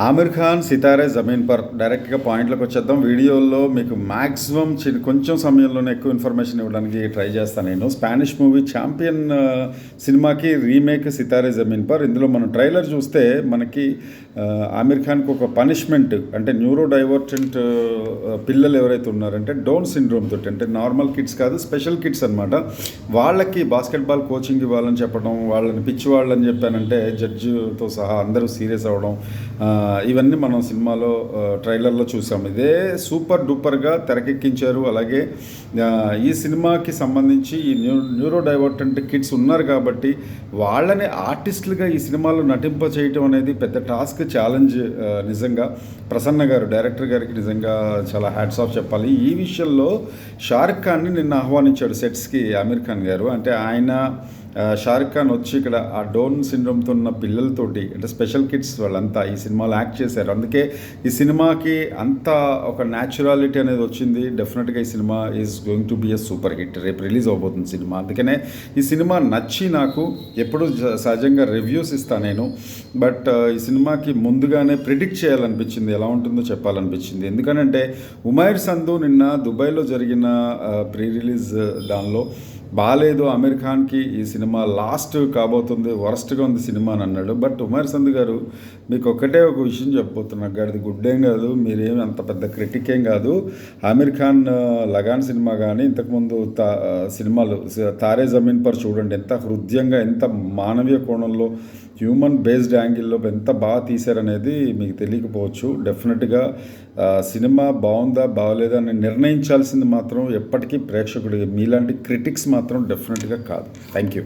ఆమిర్ ఖాన్ సితారే జమీన్ పర్ డైరెక్ట్గా పాయింట్లకు వచ్చేద్దాం. వీడియోలో మీకు మ్యాక్సిమం చి- కొంచెం సమయంలోనే ఎక్కువ ఇన్ఫర్మేషన్ ఇవ్వడానికి ట్రై చేస్తాను నేను. స్పానిష్ మూవీ ఛాంపియన్ సినిమాకి రీమేక్ సితారే జమీన్ పర్. ఇందులో మనం ట్రైలర్ చూస్తే మనకి ఆమిర్ ఖాన్కి ఒక పనిష్మెంట్ అంటే న్యూరో డైవర్టెంట్ పిల్లలు ఎవరైతే ఉన్నారంటే డౌన్ సిండ్రోమ్ తోటి అంటే నార్మల్ కిడ్స్ కాదు స్పెషల్ కిడ్స్ అనమాట వాళ్ళకి బాస్కెట్బాల్ కోచింగ్ ఇవ్వాలని చెప్పడం వాళ్ళని పిచ్చి వాళ్ళని చెప్పానంటే జడ్జితో సహా అందరూ సీరియస్ అవ్వడం ఇవన్నీ మనం సినిమాలో ట్రైలర్లో చూసాం. ఇదే సూపర్ డూపర్గా తెరకెక్కించారు. అలాగే ఈ సినిమాకి సంబంధించి ఈ న్యూ న్యూరో డైవర్టెంట్ కిడ్స్ ఉన్నారు కాబట్టి వాళ్ళని ఆర్టిస్టులుగా ఈ సినిమాలో నటింప చేయటం అనేది పెద్ద టాస్క్ ఛాలెంజ్ నిజంగా. ప్రసన్న గారు డైరెక్టర్ గారికి నిజంగా చాలా హ్యాట్స్ ఆఫ్ చెప్పాలి. ఈ విషయంలో షారుఖ్ ఖాన్ని నిన్న ఆహ్వానించాడు సెట్స్కి ఆమీర్ ఖాన్ గారు. అంటే ఆయన షారుఖ్ ఖాన్ వచ్చి ఇక్కడ ఆ డోన్ సిండ్రోమ్తో ఉన్న పిల్లలతోటి అంటే స్పెషల్ కిడ్స్ వాళ్ళంతా ఈ సినిమాలో యాక్ట్ చేశారు. అందుకే ఈ సినిమాకి అంత ఒక న్యాచురాలిటీ అనేది వచ్చింది. డెఫినెట్గా ఈ cinema is going to be a super hit రేపు రిలీజ్ అవబోతుంది సినిమా. అందుకనే ఈ సినిమా నచ్చి నాకు ఎప్పుడు సహజంగా రివ్యూస్ ఇస్తాను నేను. బట్ ఈ సినిమాకి ముందుగానే ప్రిడిక్ట్ చేయాలనిపించింది. ఎలా ఉంటుందో చెప్పాలనిపించింది. ఎందుకనంటే ఉమైర్ సంధు నిన్న దుబాయ్లో జరిగిన ప్రీ రిలీజ్ దానిలో బాగాలేదు అమీర్ ఖాన్కి ఈ సినిమా లాస్ట్ కాబోతుంది వరస్ట్గా ఉంది సినిమా అని అన్నాడు. బట్ ఉమర్ సంద్ గారు మీకు ఒక్కటే ఒక విషయం చెప్పబోతున్నా గాడిది గుడ్ ఏం కాదు మీరేమి అంత పెద్ద క్రిటిక్ ఏం కాదు. ఆమీర్ ఖాన్ లగాన్ సినిమా కానీ ఇంతకుముందు తా సినిమాలు తారే జమీన్ పర్ చూడండి ఎంత హృదయంగా ఎంత మానవీయ కోణంలో హ్యూమన్ బేస్డ్ యాంగిల్లో ఎంత బాగా తీశారనేది మీకు తెలియకపోవచ్చు. డెఫినెట్గా సినిమా బాగుందా బాగలేదా అని నిర్ణయించాల్సింది మాత్రం ఎప్పటికీ ప్రేక్షకుడికి. మీలాంటి క్రిటిక్స్ మాత్రం డెఫినెట్గా కాదు. Thank you